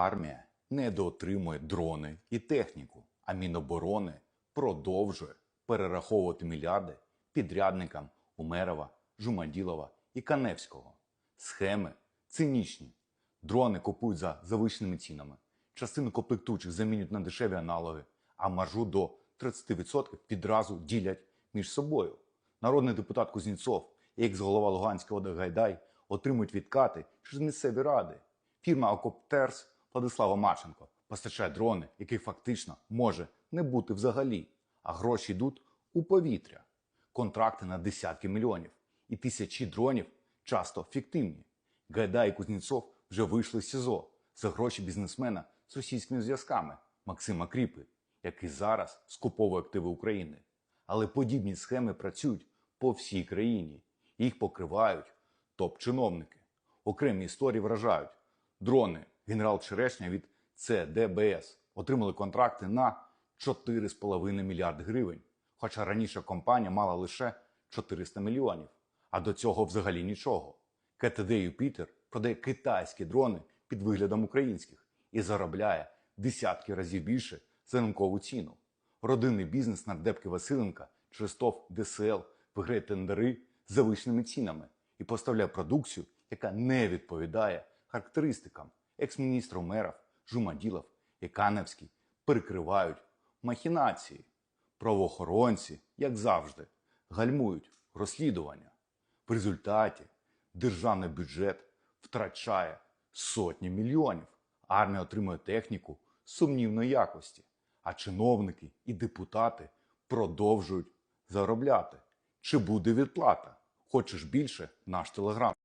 Армія недоотримує дрони і техніку, а Міноборони продовжує перераховувати мільярди підрядникам Умерова, Жумаділова і Каневського. Схеми цинічні. Дрони купують за завищеними цінами. Частину комплектуючих замінюють на дешеві аналоги, а маржу до 30% відразу ділять між собою. Народний депутат Кузнєцов і екс-голова Луганського ОДА Гайдай отримують відкати через місцеві ради. Фірма Окоптерс Владислава Марченко постачає дрони, яких фактично може не бути взагалі, а гроші йдуть у повітря. Контракти на десятки мільйонів і тисячі дронів часто фіктивні. Гайдай і Кузнєцов вже вийшли з СІЗО за гроші бізнесмена з російськими зв'язками Максима Кріпи, який зараз скуповує активи України. Але подібні схеми працюють по всій країні. Їх покривають топ-чиновники. Окремі історії вражають. Дрони генерал Черешня від ЦДБС отримали контракти на 4,5 мільярди гривень. Хоча раніше компанія мала лише 400 мільйонів, а до цього взагалі нічого. КТД Юпітер продає китайські дрони під виглядом українських і заробляє десятки разів більше за ринкову ціну. Родинний бізнес нардепки Василенка через ТОВ ДСЛ виграє тендери з завищеними цінами і поставляє продукцію, яка не відповідає характеристикам екс-міністра Умеров, Жумаділов і Каневський перекривають махінації. Правоохоронці, як завжди, гальмують розслідування. В результаті державний бюджет втрачає сотні мільйонів. Армія отримує техніку сумнівної якості, а чиновники і депутати продовжують заробляти. Чи буде відплата? Хочеш більше? Наш телеграм.